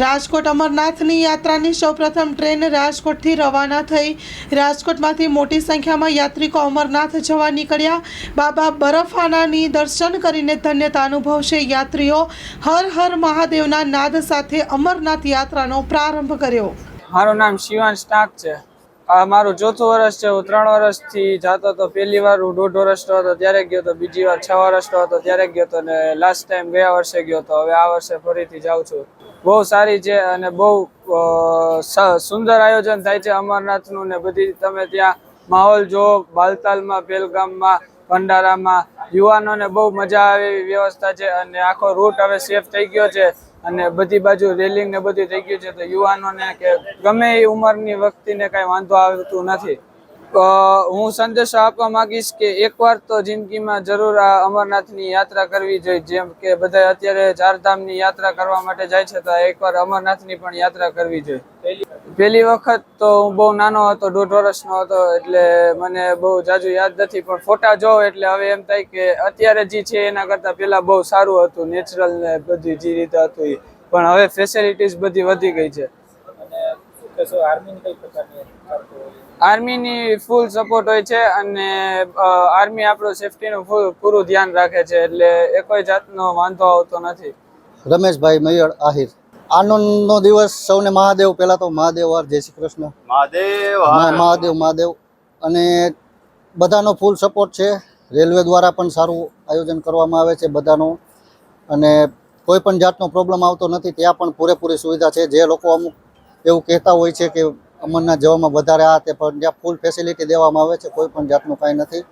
રાજકોટ અમરનાથની યાત્રાની સૌપ્રથમ ટ્રેન રાજકોટથી રવાના થઈ. રાજકોટમાંથી મોટી સંખ્યામાં યાત્રિકો અમરનાથ જવા નીકળ્યા. બાબા બરફાનાની દર્શન કરીને ધન્યતા અનુભવશે યાત્રીઓ. હર હર મહાદેવના નાદ સાથે અમરનાથ યાત્રાનો પ્રારંભ કર્યો. મારું નામ શિવાન સ્ટાક છે. આ મારું ચોથું વર્ષ છે, હું ત્રણ વર્ષથી જતો હતો. પહેલી વાર હું દોઢ વર્ષનો હતો, ત્યારે ગયો હતો બીજી વાર છ વર્ષનો હતો, ત્યારે ગયો હતો ને લાસ્ટ ટાઈમ ગયા વર્ષે ગયો હતો હવે આ વર્ષે ફરીથી જાઉં છું. બહુ સારી છે અને બહુ સુંદર આયોજન થાય છે અમરનાથનું ને બધી. તમે ત્યાં માહોલ જો બાલતાલમાં, પહેલગામમાં, ભંડારામાં યુવાનોને બહુ મજા આવે એવી વ્યવસ્થા છે અને આખો રૂટ હવે સેફ થઈ ગયો છે અને બધી બાજુ રેલિંગ ને બધું થઈ ગયું છે તો યુવાનોને કે ગમે એ ઉંમરની વ્યક્તિને કાંઈ વાંધો આવતું નથી. હું સંદેશો આપવા માંગીશ કે એકવાર તો જિંદગીમાં જરૂર આ અમરનાથની યાત્રા કરવી જોઈએ. જેમ કે બધા અત્યારે ચારધામની યાત્રા કરવા માટે જાય છે, તો એકવાર અમરનાથની પણ યાત્રા કરવી જોઈએ. પહેલી વખત તો હું બહુ નાનો હતો, દોઢ વર્ષનો હતો, એટલે મને બહુ જાજુ યાદ નથી, પણ ફોટા જોઉં એટલે હવે એમ થાય કે અત્યારે જે છે એના કરતાં પહેલા બહુ સારું હતું, નેચરલ ને બધી જે રીતે હતું એ પણ હવે ફેસિલિટીઝ બધી વધી ગઈ છે. આર્મીની ફૂલ સપોર્ટ હોય? છે અને આર્મી આપણું સેફટીનું ફૂલ પૂરું ધ્યાન રાખે છે એટલે એ કોઈ જાતનો વાંધો આવતો નથી. રમેશભાઈ મૈયર આહિર. આનંદનો દિવસ સૌને મહાદેવ પહેલાં તો મહાદેવ આર જય શ્રી કૃષ્ણ. મહાદેવ મહા- મહાદેવ મહાદેવ. અને બધાનો ફૂલ સપોર્ટ છે. રેલવે દ્વારા પણ સારું આયોજન કરવામાં આવે છે બધાનું. અને કોઈ પણ જાતનો પ્રોબ્લેમ આવતો નથી ત્યાં પણ પૂરેપૂરી સુવિધા છે. જે લોકો અમુક એવું કહેતા હોય છે કે અમરનાથ જવામાં વધારે આ તે પણ ત્યાં ફૂલ ફેસિલિટી દેવામાં આવે છે કોઈ પણ જાતનું કાંઈ નથી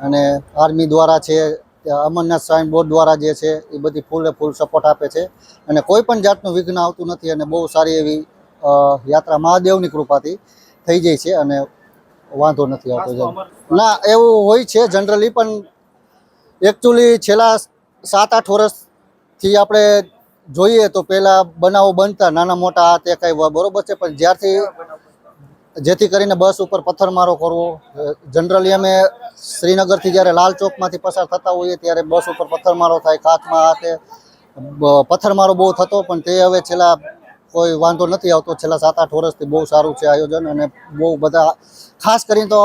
અને આર્મી દ્વારા છે અમરનાથ સાઇન બોર્ડ દ્વારા જે છે એ બધી ફૂલે ફૂલ સપોર્ટ આપે છે અને કોઈ પણ જાતનું વિઘ્ન આવતું નથી અને બહુ સારી એવી યાત્રા મહાદેવની કૃપાથી થઈ જાય છે અને વાંધો નથી આવતો. ના એવું હોય છે જનરલી પણ એકચ્યુઅલી છેલ્લા સાત આઠ વર્ષથી આપણે જોઈએ તો પહેલાં બનાવો બનતા, નાના મોટા તે કઈ બરોબર છે, પણ જ્યારથી જેથી કરીને બસ ઉપર પથ્થરમારો કરવો જનરલી અમે શ્રીનગરથી જ્યારે લાલ ચોકમાંથી પસાર થતા હોઈએ ત્યારે બસ ઉપર પથ્થરમારો થાય કાચમાં આ તે પથ્થરમારો બહુ થતો, પણ તે હવે છેલ્લા કોઈ વાંધો નથી આવતો, છેલ્લા સાત આઠ વર્ષથી બહુ સારું છે આયોજન અને બહુ બધા, ખાસ કરીને તો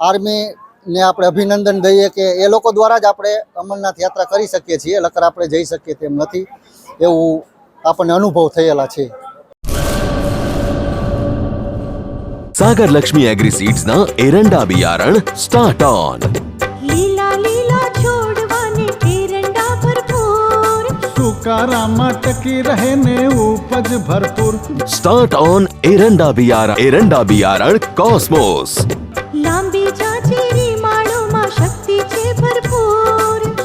આર્મીને આપણે અભિનંદન દઈએ કે એ લોકો દ્વારા જ આપણે અમરનાથ યાત્રા કરી શકીએ છીએ લકર આપણે જઈ શકીએ તેમ નથી. એવું આપણને અનુભવ થયેલા છે. સાગર લક્ષ્મી એગ્રી સીડ્સ ના એરંડા બિયારણ સ્ટાર્ટ ઓન લીલા લીલા છોડવાને એરંડા ભરપૂર. સુકારામાં ટકી રહે ને ઉપજ ભરપૂર. સ્ટાર્ટ ઓન એરંડા બિયારણ એરંડા બિયારણ કોસ્મોસ લાંબી જાચેરી માળોમાં શક્તિ